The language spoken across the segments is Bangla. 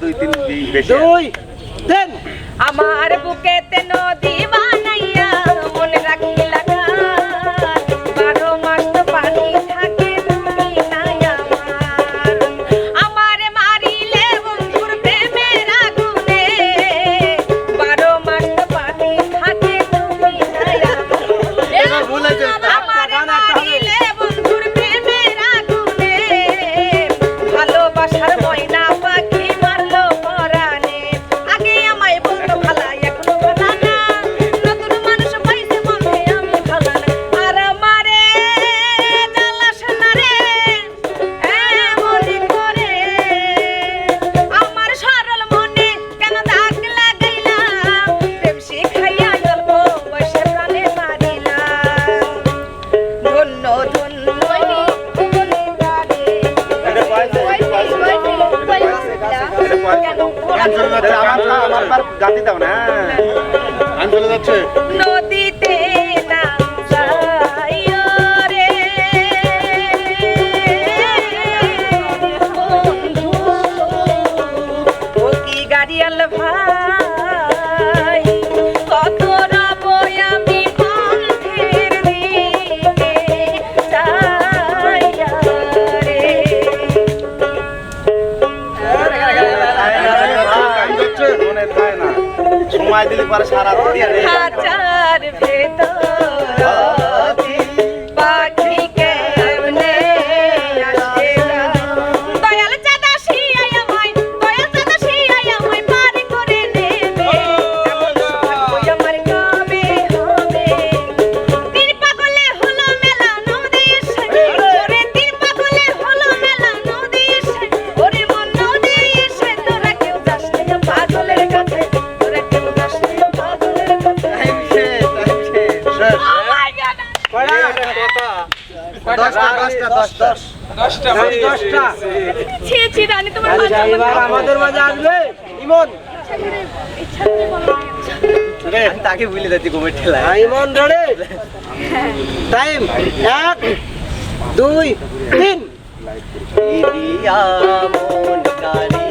দুই তিন দুই তিন। আমার বুকেতে নদী সময় দিলে পরে সারা দুনিয়া ছি ছি আচ্ছা, আমাদের মাঝে আসবে ইমন। তাকে ভুলে যাচ্ছি ঘুমের ঠেলা হ্যাঁ, ইমন রে টাইম এক দুই তিন। মন কালী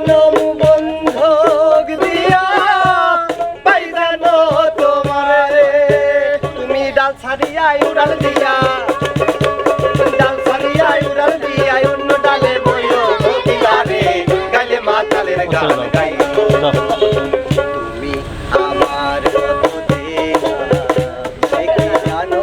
জনম বন্ধক দিয়া পাইদান তুমি ডাল ছাড়িয়া উড়াল দিয়া ডাল ছাড়িয়া উড়াল দিয়া অন্য ডালে বইও ভোগিলা রে। গালে গান গাইব। তুমি আমার জানো?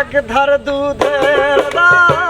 এক ধার দুধের কাটিয়া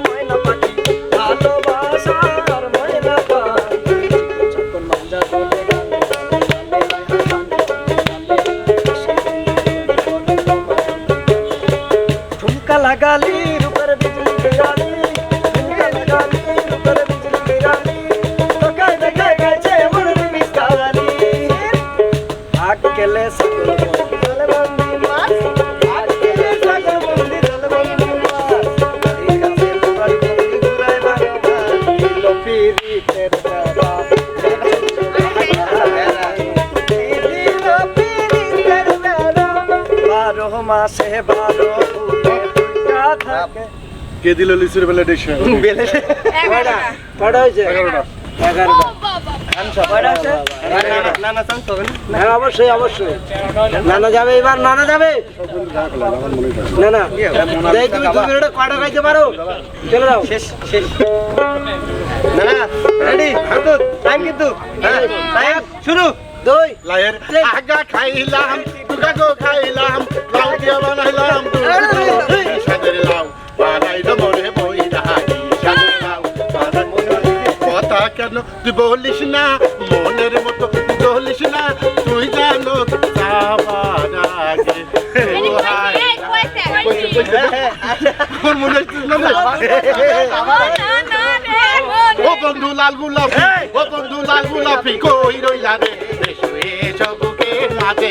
ময়না কে দিল লিচুর বেলা ডিশ? বেলে এগারোটা। কটা হয়েছে? এগারোটা। এগারোটা। কটা আছে? এগারোটা। না না চান্স হবে না? হ্যাঁ অবশ্যই অবশ্যই। নানা যাবে এবার নানা যাবে। না না তুমি দু মিনিটে কয়টা খাইতে পারো? চলে যাও। শেষ শেষ। না না রেডি টাইম কিন্তু। শুরু। দুই। লায়ের আগা খাইলাম দিয়া বানাইলাম সাদের লাউ বানাইল মনে বই রাখি সাদের লাউ কথা কেন তুই বলিস না? মনের মতো বলিস না? তুই জানো আগে ও আমার মনে না বন্ধু লাল গোলাপি ও বন্ধু লাল গোলাপি কই রইলা রে? এসো এসো বুকের মাঝে।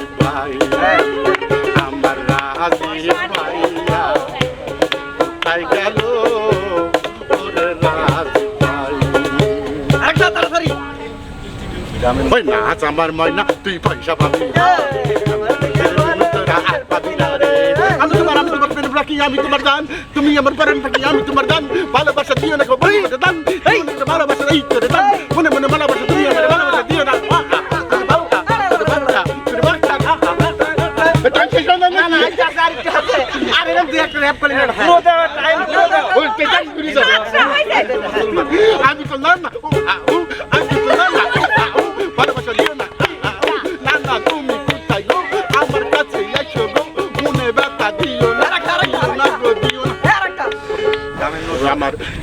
ওই নাচ আমার ময়না তুই পয়সা পাবি আমি তোমার আমি তোমার প্রেম রাখি আমি তোমার দান তুমি আমার প্রেম থাকি আমি তোমার দান ভালোবাসা দিও না দান এই। ভালোবাসা এই করে দান মনে মনে ভালোবাসা তুমি আমার ভালোবাসা দিও না। আমি তো না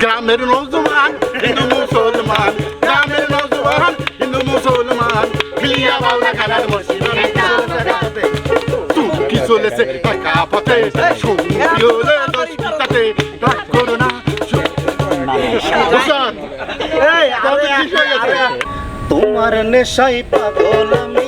গ্রামের নজমান হিন্দু মুসলমান গ্রামের নজমান হিন্দু মুসলমান মিলিয়া বাউলা গানার কি চলেছে একা পথে সঙ্গী হলে দশ পিতাতে করোনা ভূষণ তবে কি হয়ে গেছে তোমার নেশাই পাগল আমি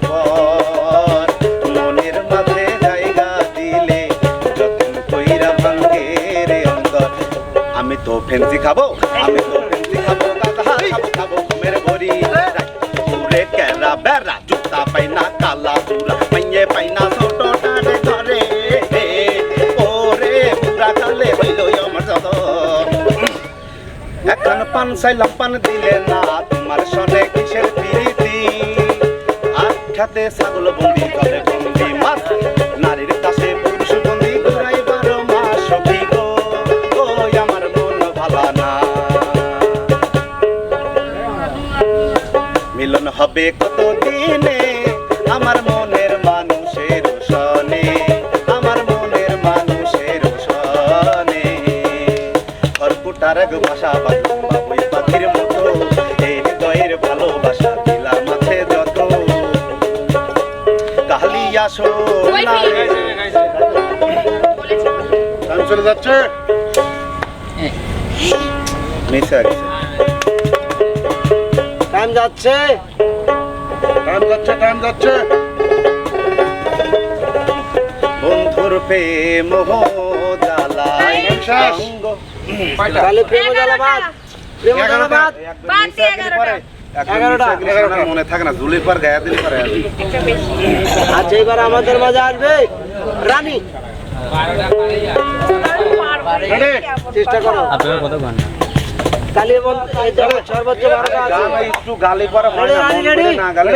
ফেন্সি খাব? আমি তো ফেন্সি খাব খাব খাব ঘুমের ভরি পুরে কেরা বেড়া, জুতা পাইনা, কালা চূড়া পাইয়ে পাইনা, ছোট টানে ধরে। ওরে পুরা কালে হইল আমার যত এখন পান চাইলাম, পান দিলে না, তোমার সনে কিসের প্রীতি? আখ্যাতে ছাগল বন্দি করে হবে কত দিনে আমার মনের মানুষের সনে আমার মনের মানুষের সনে খরকুটার ভাষা বাবুই পাখির মতো এই হৃদয়ের ভালোবাসা দিলাম আছে যত। কালিয়া সোনা। চলে যাচ্ছে? মিশে গেছে। টাইম যাচ্ছে? টাইম যাচ্ছে টাইম যাচ্ছে। বন্ধুর প্রেম জ্বালায়। তাহলে প্রেম জ্বালা প্রেম জ্বালা বাদ বাদ দিয়ে এগারোটা। এগারোটা। এগারোটা মনে থাকে না। জুলির পর গায়ে দিল পরে আচ্ছা এবার আমাদের মাঝে আসবে রানী। চেষ্টা করো। জগৎ সর্বোচ্চ গালি পরে না গালে